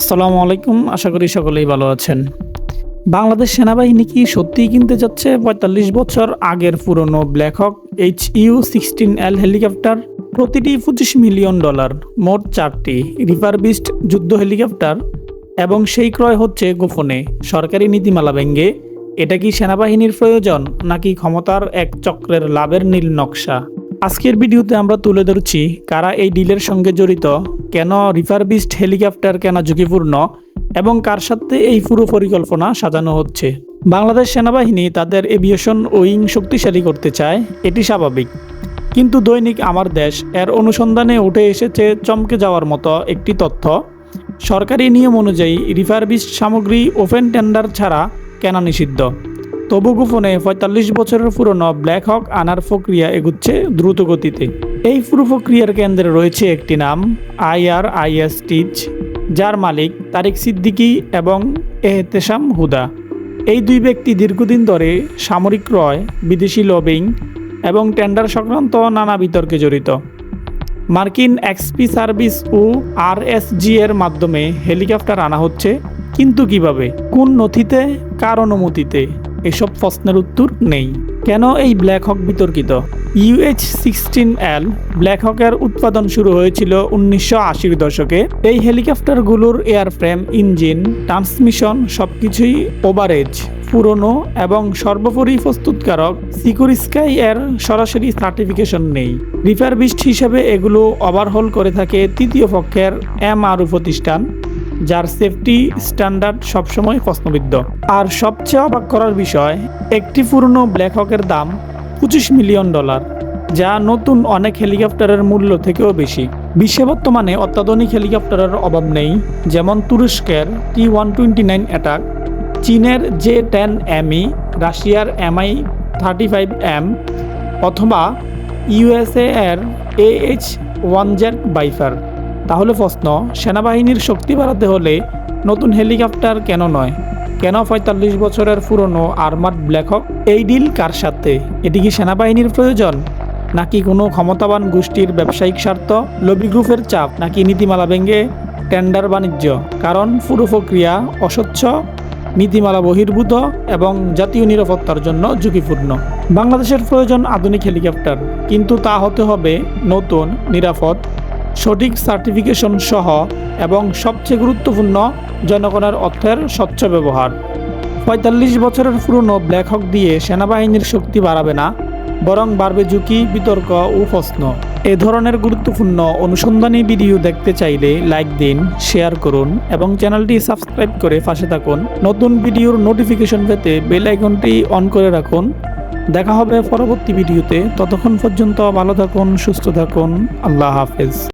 আসসালামু আলাইকুম, আশা করি সকলেই ভালো আছেন। বাংলাদেশ সেনাবাহিনী কি সত্যিই কিনতে যাচ্ছে? পঁয়তাল্লিশ বছর আগের পুরনো black hawk H U sixteen L helicopter, প্রতিটি পঁচিশ মিলিয়ন ডলার, মোট চারটি রিপারবিস্ট যুদ্ধ হেলিকপ্টার, এবং সেই ক্রয় হচ্ছে গোপনে। সরকারি নীতিমালা ভেঙ্গে, এটা কি সেনাবাহিনীর প্রয়োজন, নাকি ক্ষমতার এক চক্রের লাভের নীল নকশা? আজকের ভিডিওতে আমরা তুলে ধরছি, কারা এই ডিলের সঙ্গে জড়িত কেন রিফারবিস্ট হেলিকপ্টার কেনা ঝুঁকিপূর্ণ এবং কার সাথে এই পুরো পরিকল্পনা সাজানো হচ্ছে? বাংলাদেশ সেনাবাহিনী তাদের এভিয়েশন উইং শক্তিশালী করতে চায়, এটি স্বাভাবিক। কিন্তু দৈনিক আমার দেশ এর অনুসন্ধানে উঠে এসেছে চমকে যাওয়ার মতো একটি তথ্য। সরকারি নিয়ম অনুযায়ী রিফারবিস্ট সামগ্রী ওপেন টেন্ডার ছাড়া কেনা নিষিদ্ধ। তবু গোপনে পঁয়তাল্লিশ বছরের পুরনো ব্ল্যাক হক আনার প্রক্রিয়া এগুচ্ছে দ্রুত গতিতে এই পুরো প্রক্রিয়ার কেন্দ্রে রয়েছে একটি নাম আইআরআইএস টিচ যার মালিক তারিক সিদ্দিকী এবং এহতেশাম হুদা। এই দুই ব্যক্তি দীর্ঘদিন ধরে সামরিক ক্রয় বিদেশি লবিং এবং টেন্ডার সংক্রান্ত নানা বিতর্কে জড়িত। মার্কিন এক্সপি সার্ভিস ও আরএসজি এর মাধ্যমে হেলিকপ্টার আনা হচ্ছে, কিন্তু কীভাবে, কোন নথিতে, কার অনুমতিতে, এসব প্রশ্নের উত্তর নেই। কেন এই ব্ল্যাক হক বিতর্কিত? ইউএইচ সিক্সটিন এল ব্ল্যাক হকের উৎপাদন শুরু হয়েছিল উনিশশো আশির দশকে। এই হেলিকপ্টারগুলোর এয়ারফ্রেম, ইঞ্জিন, ট্রান্সমিশন সবকিছুই ওভারেজ পুরনো এবং সর্বোপরি প্রস্তুতকারক। সিকিউর স্কাই এর সরাসরি সার্টিফিকেশন নেই। রিফারবিস্ট হিসেবে এগুলো ওভারহোল করে থাকে তৃতীয় পক্ষের এমআরও প্রতিষ্ঠান, যার সেফটি স্ট্যান্ডার্ড সবসময় প্রশ্নবিদ্ধ। আর সবচেয়ে অবাক করার বিষয়, একটি পুরনো ব্ল্যাক হকের দাম পঁচিশ মিলিয়ন ডলার, যা নতুন অনেক হেলিকপ্টারের মূল্য থেকেও বেশি। বিশ্বে বর্তমানে অত্যাধুনিক হেলিকপ্টারের অভাব নেই, যেমন তুরস্কের T one twenty nine attack, চীনের জে টেন এমই রাশিয়ার এমআই থার্টি ফাইভ এম, অথবা ইউএসএ এর A H one Z viper. তাহলে প্রশ্ন, সেনাবাহিনীর শক্তি বাড়াতে হলে নতুন হেলিকপ্টার কেন নয়? কেন পঁয়তাল্লিশ বছরের পুরনো আর্মার্ড ব্ল্যাক হক? এই ডিল কার সাথে? এটি কি সেনাবাহিনীর প্রয়োজন? নাকি কোনো ক্ষমতাবান গোষ্ঠীর ব্যবসায়িক স্বার্থ? লবি গ্রুপের চাপ নাকি নীতিমালা ভেঙে টেন্ডার বাণিজ্য? কারণ পুরো প্রক্রিয়া অস্বচ্ছ, নীতিমালা বহির্ভূত এবং জাতীয় নিরাপত্তার জন্য ঝুঁকিপূর্ণ। বাংলাদেশের প্রয়োজন আধুনিক হেলিকপ্টার। কিন্তু তা হতে হবে নতুন, নিরাপদ সঠিক সার্টিফিকেশন সহ এবং সবচেয়ে গুরুত্বপূর্ণ জনগণের অর্থের স্বচ্ছ ব্যবহার। পঁয়তাল্লিশ বছরের পুরনো ব্ল্যাক হক দিয়ে সেনাবাহিনীর শক্তি বাড়াবে না, বরং বাড়বে ঝুঁকি, বিতর্ক ও প্রশ্ন। এ ধরনের গুরুত্বপূর্ণ অনুসন্ধানী ভিডিও দেখতে চাইলে লাইক দিন, শেয়ার করুন এবং চ্যানেলটি সাবস্ক্রাইব করে পাশে থাকুন। নতুন ভিডিওর নোটিফিকেশন পেতে বেল আইকনটি অন করে রাখুন। দেখা হবে পরবর্তী ভিডিওতে। ততক্ষণ পর্যন্ত ভালো থাকুন, সুস্থ থাকুন। আল্লাহ হাফেজ।